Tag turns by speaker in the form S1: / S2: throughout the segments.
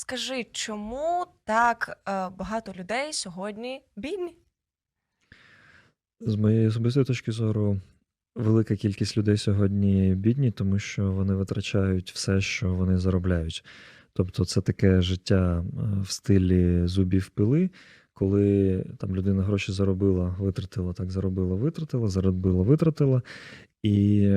S1: Скажи, чому так е, багато людей сьогодні бідні?
S2: З моєї особистої точки зору, велика кількість людей сьогодні бідні, тому що вони витрачають все, що вони заробляють. Тобто це таке життя е, в стилі зубів пили, коли там людина гроші заробила, витратила, так заробила, витратила, заробила, витратила, і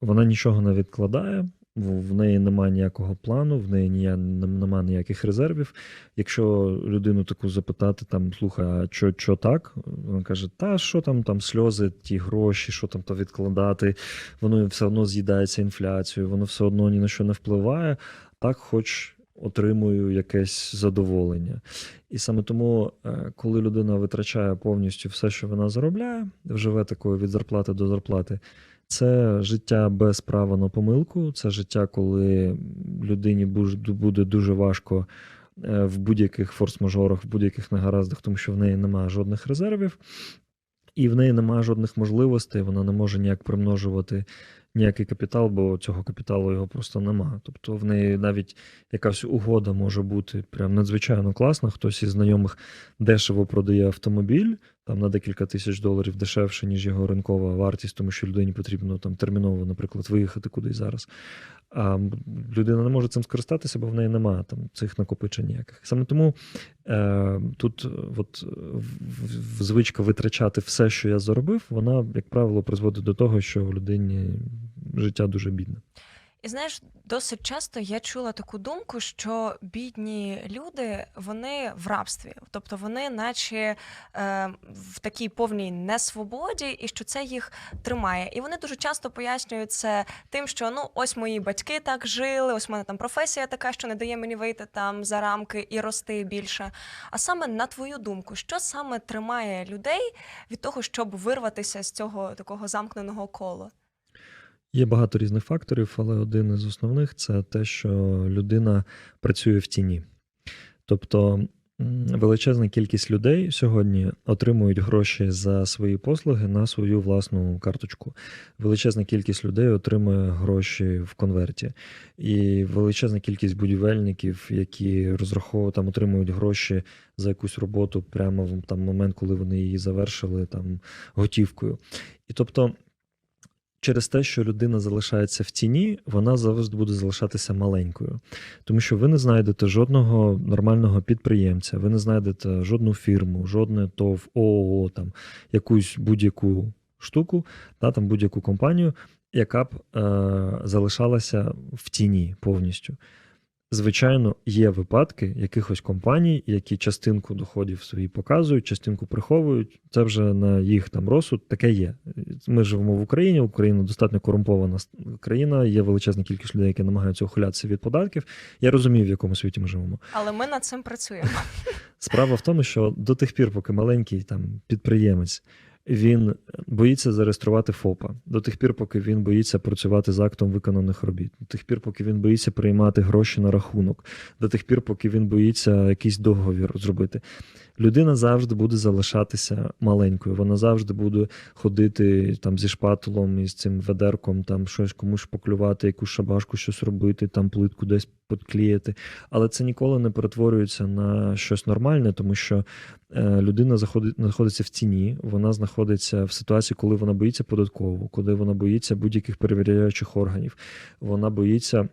S2: вона нічого не відкладає. В неї немає ніякого плану, в неї нія- нема ніяких резервів. Якщо людину таку запитати, там слухай, а що, що так? Вона каже: Та що там, там сльози, ті гроші, що там то відкладати, воно все одно з'їдається інфляцією, воно все одно ні на що не впливає. Так, хоч отримую якесь задоволення. І саме тому, е, коли людина витрачає повністю все, що вона заробляє, живе такою від зарплати до зарплати. Це життя без права на помилку, це життя, коли людині буде дуже важко е, в будь-яких форс-мажорах, в будь-яких негараздах, тому що в неї немає жодних резервів, і в неї немає жодних можливостей, вона не може ніяк примножувати ніякий капітал, бо цього капіталу його просто немає. Тобто в неї навіть якась угода може бути прям надзвичайно класна. Хтось із знайомих дешево продає автомобіль, там на декілька тисяч доларів дешевше, ніж його ринкова вартість, тому що людині потрібно там терміново, наприклад, виїхати кудись зараз. А людина не може цим скористатися, бо в неї немає там цих накопичень ніяких. Саме тому е, тут е, от, звичка витрачати все, що я заробив, вона, як правило, призводить до того, що людині життя дуже бідне.
S1: І знаєш, досить часто я чула таку думку, що бідні люди вони в рабстві, тобто вони, наче е, в такій повній несвободі, і що це їх тримає. І вони дуже часто пояснюють це тим, що ну ось мої батьки так жили, ось в мене там професія така, що не дає мені вийти там за рамки і рости більше. А саме на твою думку, що саме тримає людей від того, щоб вирватися з цього такого замкненого кола?
S2: Є багато різних факторів, але один із основних це те, що людина працює в тіні. Тобто величезна кількість людей сьогодні отримують гроші за свої послуги на свою власну карточку. Величезна кількість людей отримує гроші в конверті. І величезна кількість будівельників, які розраховують там, отримують гроші за якусь роботу прямо в там момент, коли вони її завершили там готівкою. І тобто через те, що людина залишається в тіні, вона завжди буде залишатися маленькою. Тому що ви не знайдете жодного нормального підприємця, ви не знайдете жодну фірму, жодне ТОВ, ООО, там, якусь будь-яку штуку, та, там, будь-яку компанію, яка б е, залишалася в тіні повністю. Звичайно, є випадки якихось компаній, які частинку доходів свої показують, частинку приховують. Це вже на їх там розсуд. Таке є. Ми живемо в Україні. Україна достатньо корумпована країна. Є величезна кількість людей, які намагаються ухилятися від податків. Я розумію, в якому світі ми живемо.
S1: Але ми над цим працюємо.
S2: Справа в тому, що до тих пір, поки маленький там підприємець він боїться зареєструвати ФОПа, до тих пір, поки він боїться працювати з актом виконаних робіт, до тих пір, поки він боїться приймати гроші на рахунок, до тих пір, поки він боїться якийсь договір зробити. Людина завжди буде залишатися маленькою. Вона завжди буде ходити там зі шпателом і з цим ведерком, там щось комусь поклювати, якусь шабашку, щось робити, там плитку десь подклеїти. Але це ніколи не перетворюється на щось нормальне, тому що е, людина знаходиться в тіні, вона знаходиться в ситуації, коли вона боїться податкову, коли вона боїться будь-яких перевіряючих органів, вона боїться.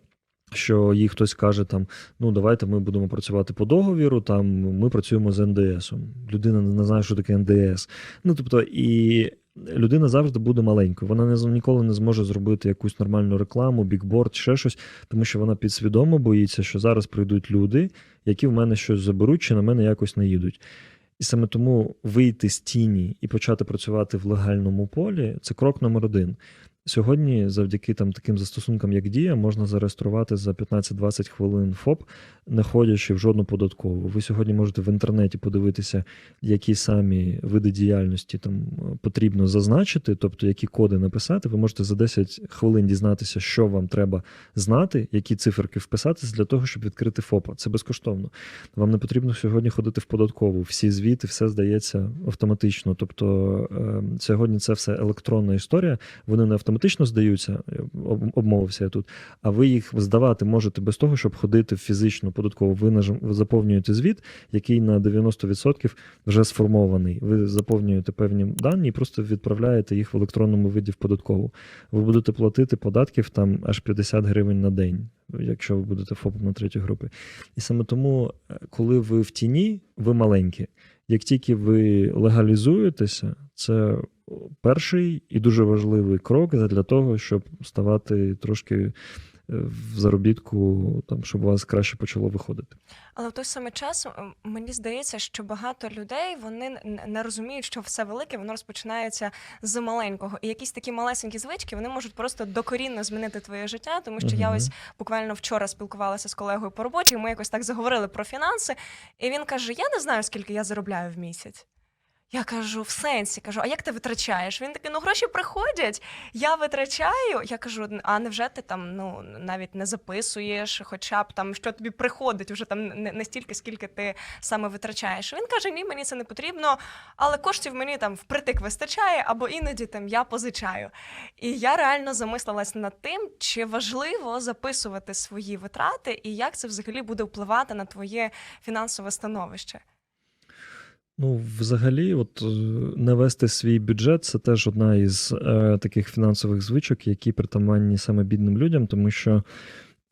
S2: Що їй хтось каже там: ну давайте ми будемо працювати по договіру, там ми працюємо з НДСом. Людина не знає, що таке НДС. Ну тобто, і людина завжди буде маленькою. Вона не ніколи не зможе зробити якусь нормальну рекламу, бікборд, ще щось, тому що вона підсвідомо боїться, що зараз прийдуть люди, які в мене щось заберуть чи на мене якось наїдуть. І саме тому вийти з тіні і почати працювати в легальному полі це крок номер один. Сьогодні, завдяки там таким застосункам, як Дія, можна зареєструвати за 15-20 хвилин ФОП, не ходячи в жодну податкову. Ви сьогодні можете в інтернеті подивитися, які самі види діяльності там е, потрібно зазначити, тобто які коди написати. Ви можете за 10 хвилин дізнатися, що вам треба знати, які циферки вписатися для того, щоб відкрити ФОПа. Це безкоштовно. Вам не потрібно сьогодні ходити в податкову. Всі звіти, все здається автоматично. Тобто е, сьогодні це все електронна історія. Вони не автоматично автоматично здаються, е, обмовився я тут, а ви їх здавати можете без того, щоб ходити в фізичну податкову. Ви, нажим- заповнюєте звіт, який на 90% вже сформований. Ви заповнюєте певні дані і просто відправляєте їх в електронному виді в податкову. Ви будете платити податків там аж 50 гривень на день, якщо ви будете ФОПом на третій групі. І саме тому, е, коли ви в тіні, ви маленькі. Як тільки ви легалізуєтеся, це перший і дуже важливий крок для того, щоб ставати трошки е, в заробітку, там, щоб у вас краще почало виходити.
S1: Але в той самий час мені здається, що багато людей вони не розуміють, що все велике воно розпочинається з маленького. І якісь такі малесенькі звички вони можуть просто докорінно змінити твоє життя. Тому що я ось буквально вчора спілкувалася з колегою по роботі. і Ми якось так заговорили про фінанси, і він каже: Я не знаю, скільки я заробляю в місяць. Я кажу, в сенсі, кажу, а як ти витрачаєш? Він такий, ну гроші приходять, я витрачаю. Я кажу, а невже ти там ну навіть не записуєш, хоча б там що тобі приходить уже там не, не стільки, скільки ти саме витрачаєш. Він каже: Ні, мені це не потрібно, але коштів мені там впритик вистачає, або іноді там я позичаю. І я реально замислилась над тим, чи важливо записувати свої витрати, і як це взагалі буде впливати на твоє фінансове становище.
S2: Ну, взагалі, от не вести свій бюджет це теж одна із е, таких фінансових звичок, які притаманні саме бідним людям, тому що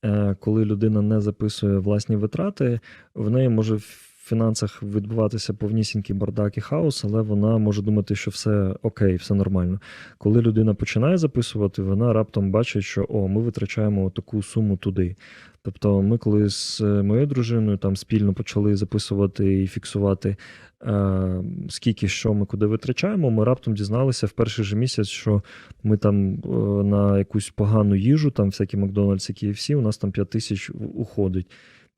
S2: е, коли людина не записує власні витрати, в неї може фінансах відбуватися повнісінький бардак і хаос, але вона може думати, що все окей, все нормально. Коли людина починає записувати, вона раптом бачить, що о, ми витрачаємо таку суму туди. Тобто, ми коли з е, моєю дружиною там спільно почали записувати і фіксувати, е, скільки що ми куди витрачаємо, ми раптом дізналися в перший же місяць, що ми там е, на якусь погану їжу, там всякі Макдональдс, і KFC, у нас там 5 тисяч уходить.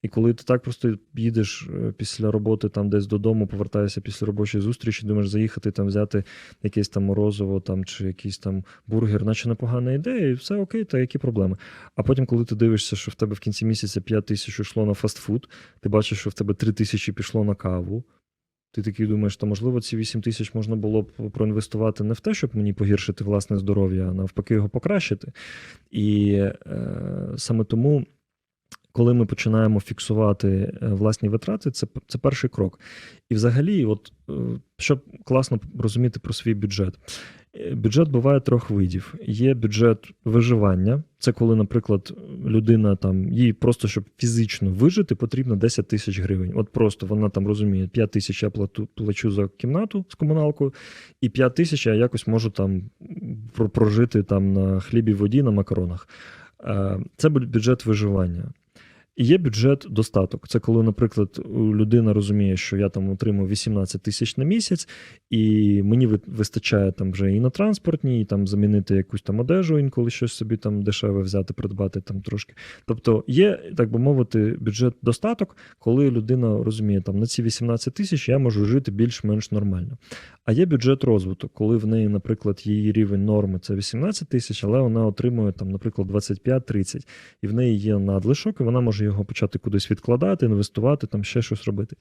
S2: І коли ти так просто їдеш е, після роботи там десь додому, повертаєшся після робочої зустрічі, думаєш заїхати там взяти якесь там морозиво там, чи якийсь там бургер, наче непогана ідея, і все окей, та які проблеми. А потім, коли ти дивишся, що в тебе в кінці місяця 5 тисяч йшло на фастфуд, ти бачиш, що в тебе 3 тисячі пішло на каву. Ти такий думаєш, то можливо ці 8 тисяч можна було б проінвестувати не в те, щоб мені погіршити власне здоров'я, а навпаки його покращити. І е, саме тому, коли ми починаємо фіксувати е, власні витрати, це, це перший крок. І взагалі, от е, щоб класно розуміти про свій бюджет. Е, Бюджет буває трьох видів. Є бюджет виживання. Це коли, наприклад, людина там їй просто щоб фізично вижити, потрібно 10 тисяч гривень. От просто вона там розуміє, 5 тисяч я плату, плачу за кімнату з комуналкою, і 5 тисяч я якось можу там про- прожити там на хлібі, воді, на макаронах. Це бю- бюджет виживання. Є бюджет достаток. Це коли, наприклад, людина розуміє, що я там отримую 18 тисяч на місяць, і мені вистачає там вже і на транспортній, і там замінити якусь там одежу, інколи щось собі там дешеве взяти, придбати там трошки. Тобто є, так би мовити, бюджет достаток, коли людина розуміє, там на ці 18 тисяч я можу жити більш-менш нормально. А є бюджет розвитку, коли в неї, наприклад, її рівень норми це 18 тисяч, але вона отримує там, наприклад, 25-30, і в неї є надлишок, і вона може його почати кудись відкладати, інвестувати, там ще щось робити.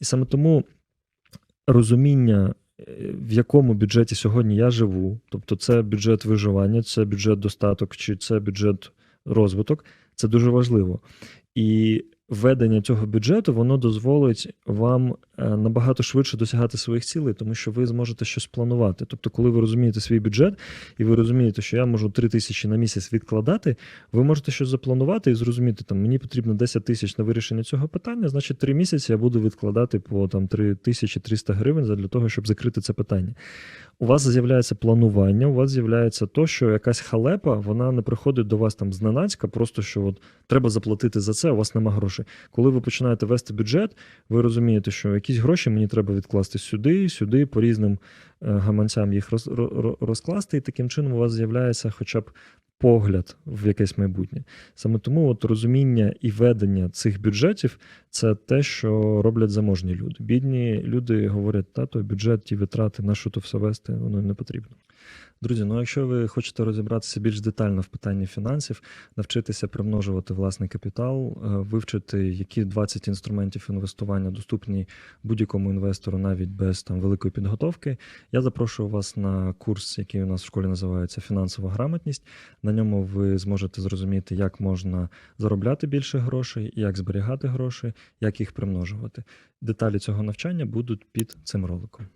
S2: І саме тому розуміння, е, в якому бюджеті сьогодні я живу, тобто це бюджет виживання, це бюджет достаток, чи це бюджет розвиток, це дуже важливо. І введення цього бюджету воно дозволить вам е, набагато швидше досягати своїх цілей, тому що ви зможете щось планувати. Тобто, коли ви розумієте свій бюджет, і ви розумієте, що я можу 3 тисячі на місяць відкладати, ви можете щось запланувати і зрозуміти, там мені потрібно 10 тисяч на вирішення цього питання, значить 3 місяці я буду відкладати по там 3300 гривень для того, щоб закрити це питання. У вас з'являється планування, у вас з'являється то, що якась халепа, вона не приходить до вас там зненацька, просто що от треба заплатити за це, у вас нема грошей. Коли ви починаєте вести бюджет, ви розумієте, що якісь гроші мені треба відкласти сюди, сюди, по різним е, гаманцям їх розкласти, і таким чином у вас з'являється хоча б погляд в якесь майбутнє. Саме тому от розуміння і ведення цих бюджетів це те, що роблять заможні люди. Бідні люди говорять, та той бюджет, ті витрати, на що то все вести, воно не потрібно. Друзі, ну якщо ви хочете розібратися більш детально в питанні фінансів, навчитися примножувати власний капітал, е, вивчити, які 20 інструментів інвестування доступні будь-якому інвестору навіть без там великої підготовки, я запрошую вас на курс, який у нас в школі називається Фінансова грамотність. На ньому ви зможете зрозуміти, як можна заробляти більше грошей, як зберігати гроші, як їх примножувати. Деталі цього навчання будуть під цим роликом.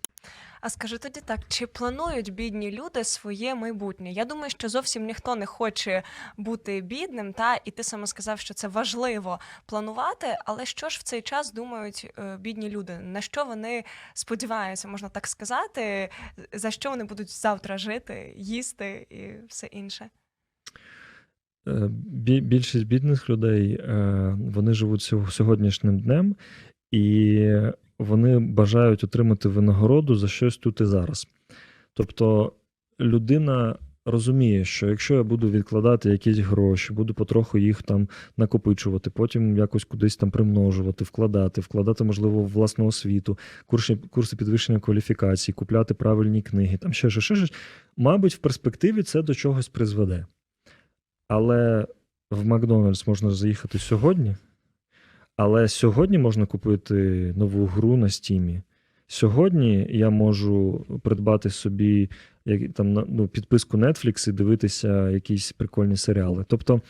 S1: А скажи тоді так, чи планують бідні люди своє майбутнє? Я думаю, що зовсім ніхто не хоче бути бідним, та і ти саме сказав, що це важливо планувати. Але що ж в цей час думають е, бідні люди? На що вони сподіваються, можна так сказати, за що вони будуть завтра жити, їсти і все інше?
S2: Е, Більшість бідних людей е, вони живуть сьогоднішнім днем, і вони бажають отримати винагороду за щось тут і зараз. Тобто людина розуміє, що якщо я буду відкладати якісь гроші, буду потроху їх там накопичувати, потім якось кудись там примножувати, вкладати, вкладати, можливо, в власну освіту, курси, курси підвищення кваліфікації, купляти правильні книги, там ще щось, ще щось, мабуть, в перспективі це до чогось призведе. Але в Макдональдс можна заїхати сьогодні. Але сьогодні можна купити нову гру на стімі. Сьогодні я можу придбати собі як, там, ну, підписку Netflix і дивитися якісь прикольні серіали. Тобто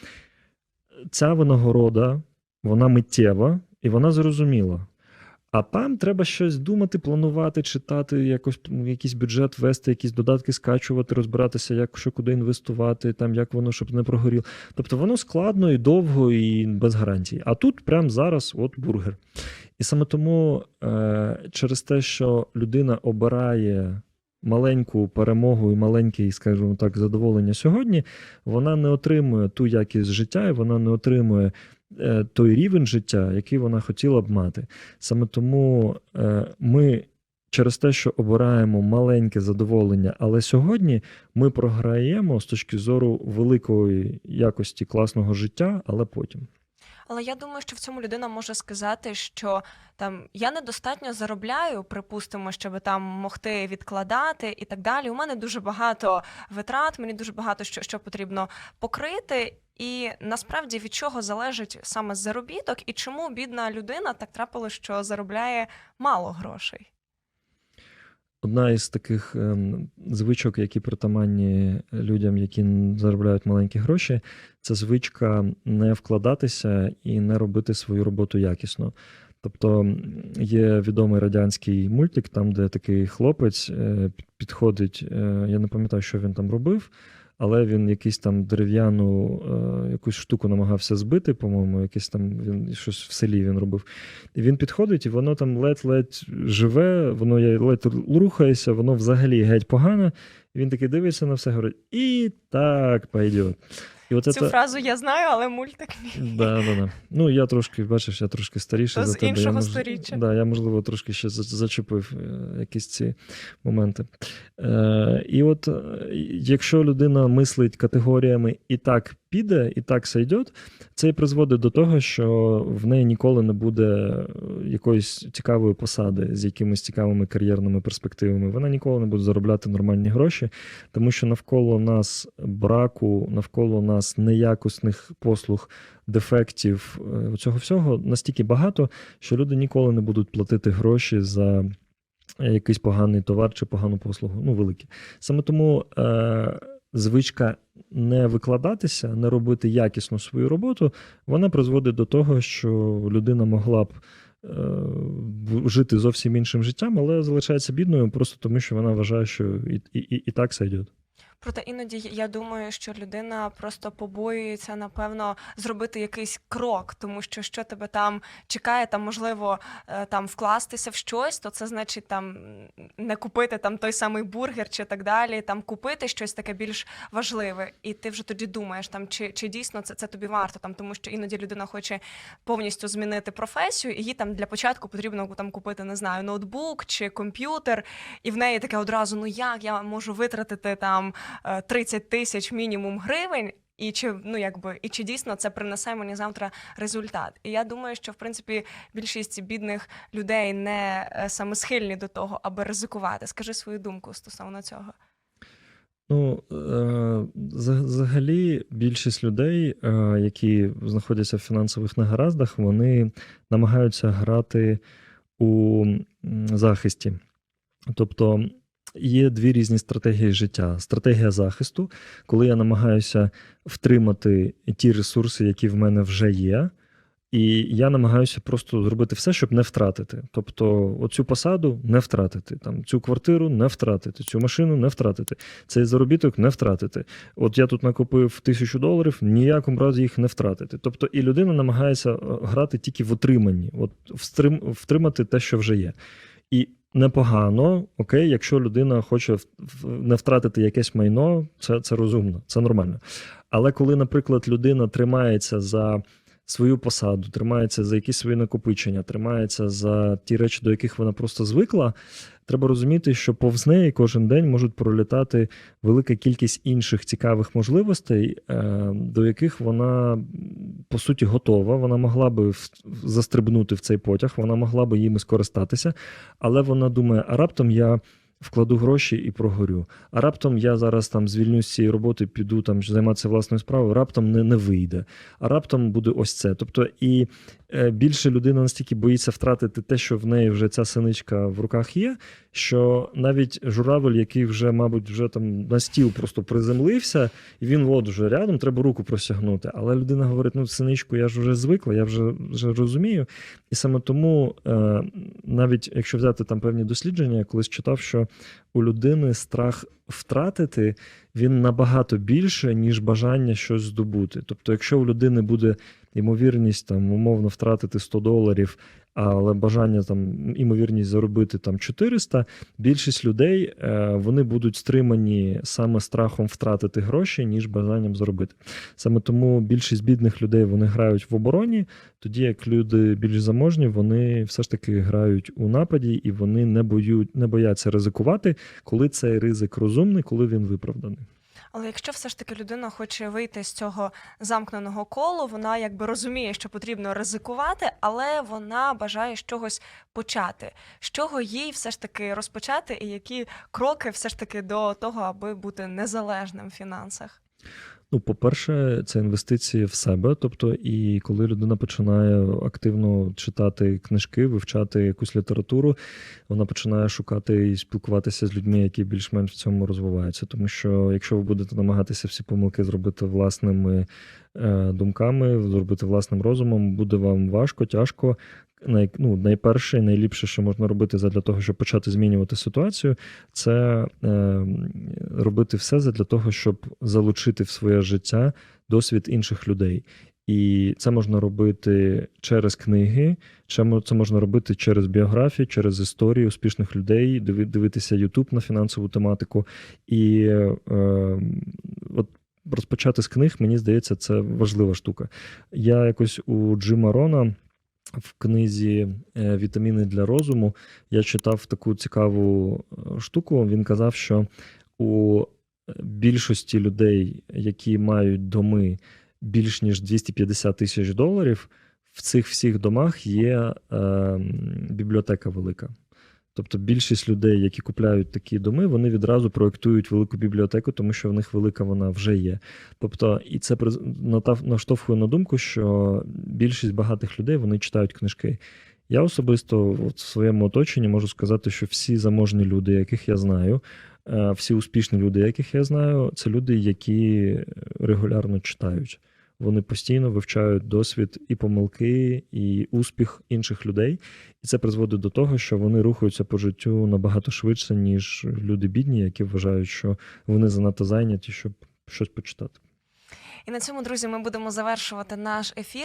S2: ця винагорода, вона миттєва і вона зрозуміла. А там треба щось думати, планувати, читати, якось якийсь бюджет вести, якісь додатки скачувати, розбиратися, як що куди інвестувати, там як воно щоб не прогоріло. Тобто воно складно і довго, і без гарантій. А тут прямо зараз от бургер. І саме тому е, через те, що людина обирає маленьку перемогу і маленьке, скажімо так, задоволення сьогодні, вона не отримує ту якість життя, і вона не отримує той рівень життя, який вона хотіла б мати. Саме тому е, ми. Через те, що обираємо маленьке задоволення, але сьогодні ми програємо з точки зору великої якості класного життя, але потім.
S1: Але я думаю, що в цьому людина може сказати, що там я недостатньо заробляю, припустимо, щоб там могти відкладати і так далі. У мене дуже багато витрат, мені дуже багато що, що потрібно покрити. І насправді від чого залежить саме заробіток, і чому бідна людина так трапило, що заробляє мало грошей?
S2: Одна із таких ем, звичок, які притаманні людям, які заробляють маленькі гроші, це звичка не вкладатися і не робити свою роботу якісно. Тобто є відомий радянський мультик, там, де такий хлопець е, підходить, е, я не пам'ятаю, що він там робив, але він якийсь там дерев'яну е, якусь штуку намагався збити, по-моєму, якийсь там він щось в селі він робив. І він підходить, і воно там ледь-ледь живе, воно я ледь рухається, воно взагалі геть погано. І він такий дивиться на все, говорить: і так пойдет. І от
S1: Цю
S2: це...
S1: фразу я знаю, але мультик ні.
S2: Да, да, да. Ну, я трошки, бачиш, я трошки старіший за
S1: з
S2: тебе.
S1: іншого
S2: я, мож-
S1: сторіччя.
S2: Да, я, можливо, трошки ще зачепив е, якісь ці моменти. Е, і от е, якщо людина мислить категоріями і так піде, і так сойдет, це і призводить до того, що в неї ніколи не буде е, якоїсь цікавої посади з якимись цікавими кар'єрними перспективами. Вона ніколи не буде заробляти нормальні гроші, тому що навколо нас браку, навколо нас неякісних послуг, дефектів е, цього всього настільки багато, що люди ніколи не будуть платити гроші за якийсь поганий товар чи погану послугу. Ну, великі. Саме тому е, звичка не викладатися, не робити якісно свою роботу, вона призводить до того, що людина могла б. е, Жити зовсім іншим життям, але залишається бідною просто тому, що вона вважає, що і, і, і, і так сойдет.
S1: Проте іноді я думаю, що людина просто побоюється, напевно, зробити якийсь крок, тому що що тебе там чекає, там можливо е, там вкластися в щось, то це значить там не купити там той самий бургер чи так далі, там купити щось таке більш важливе, і ти вже тоді думаєш, там чи, чи дійсно це, це тобі варто, там тому що іноді людина хоче повністю змінити професію, і їй там для початку потрібно там купити, не знаю, ноутбук чи комп'ютер, і в неї таке одразу: ну як я можу витратити там 30 тисяч мінімум гривень. І чи ну якби і чи дійсно це принесе мені завтра результат? І я думаю, що в принципі більшість бідних людей не е, саме схильні до того, аби ризикувати. Скажи свою думку стосовно цього.
S2: Ну, е, взагалі, більшість людей, е, які знаходяться в фінансових негараздах, вони намагаються грати у захисті. Тобто є дві різні стратегії життя: стратегія захисту, коли я намагаюся втримати ті ресурси, які в мене вже є. І я намагаюся просто зробити все, щоб не втратити. Тобто, оцю посаду не втратити, там цю квартиру не втратити, цю машину не втратити, цей заробіток не втратити. От я тут накопив тисячу доларів, ніякому разі їх не втратити. Тобто, і людина намагається е, грати тільки в отриманні, от втримати те, що вже є. І непогано, окей, якщо людина хоче не втратити якесь майно, це, це розумно, це нормально. Але коли, наприклад, людина тримається за свою посаду, тримається за якісь свої накопичення, тримається за ті речі, до яких вона просто звикла. Треба розуміти, що повз неї кожен день можуть пролітати велика кількість інших цікавих можливостей, е, до яких вона по суті готова. Вона могла би застрибнути в цей потяг, вона могла би їм скористатися, але вона думає: а раптом я. Вкладу гроші і прогорю. А раптом я зараз там звільнюсь з цієї роботи, піду там займатися власною справою, раптом не, не вийде. А раптом буде ось це. Тобто, і більше людина настільки боїться втратити те, що в неї вже ця синичка в руках є, що навіть журавель, який вже, мабуть, вже там на стіл просто приземлився, і він от вже рядом, треба руку просягнути. Але людина говорить: ну, синичку, я ж вже звикла, я вже, вже розумію. І саме тому, е, навіть якщо взяти там певні дослідження, я колись читав, що у людини страх втратити він набагато більше, ніж бажання щось здобути. Тобто, якщо у людини буде ймовірність там умовно втратити 100 доларів, але бажання там імовірність заробити там 400, більшість людей е, вони будуть стримані саме страхом втратити гроші, ніж бажанням заробити. Саме тому більшість бідних людей вони грають в обороні, тоді як люди більш заможні, вони все ж таки грають у нападі і вони не боють, не бояться ризикувати, коли цей ризик розумний, коли він виправданий.
S1: Але якщо все ж таки людина хоче вийти з цього замкненого колу, вона якби розуміє, що потрібно ризикувати, але вона бажає чогось почати. З чого їй все ж таки розпочати, і які кроки все ж таки до того, аби бути незалежним в фінансах?
S2: Ну, по-перше, це інвестиції в себе. Тобто, і коли людина починає активно читати книжки, вивчати якусь літературу, вона починає шукати і спілкуватися з людьми, які більш-менш в цьому розвиваються. Тому що якщо ви будете намагатися всі помилки зробити власними е, думками, зробити власним розумом, буде вам важко, тяжко. Най, ну, найперше і найліпше, що можна робити для того, щоб почати змінювати ситуацію, це е, робити все для того, щоб залучити в своє життя досвід інших людей. І це можна робити через книги, це можна робити через біографії, через історії успішних людей, дивитися YouTube на фінансову тематику. І е, от розпочати з книг, мені здається, це важлива штука. Я якось у Джима Рона в книзі е, Вітаміни для розуму я читав таку цікаву е, штуку. Він казав, що у більшості людей, які мають доми більш ніж 250 тисяч доларів, в цих всіх домах є е, бібліотека велика. Тобто більшість людей, які купляють такі доми, вони відразу проектують велику бібліотеку, тому що в них велика вона вже є. Тобто, і це наштовхує на думку, що більшість багатих людей вони читають книжки. Я особисто от в своєму оточенні можу сказати, що всі заможні люди, яких я знаю, е, всі успішні люди, яких я знаю, це люди, які регулярно читають. Вони постійно вивчають досвід і помилки, і успіх інших людей. І це призводить до того, що вони рухаються по життю набагато швидше, ніж люди бідні, які вважають, що вони занадто зайняті, щоб щось почитати.
S1: І на цьому, друзі, ми будемо завершувати наш ефір.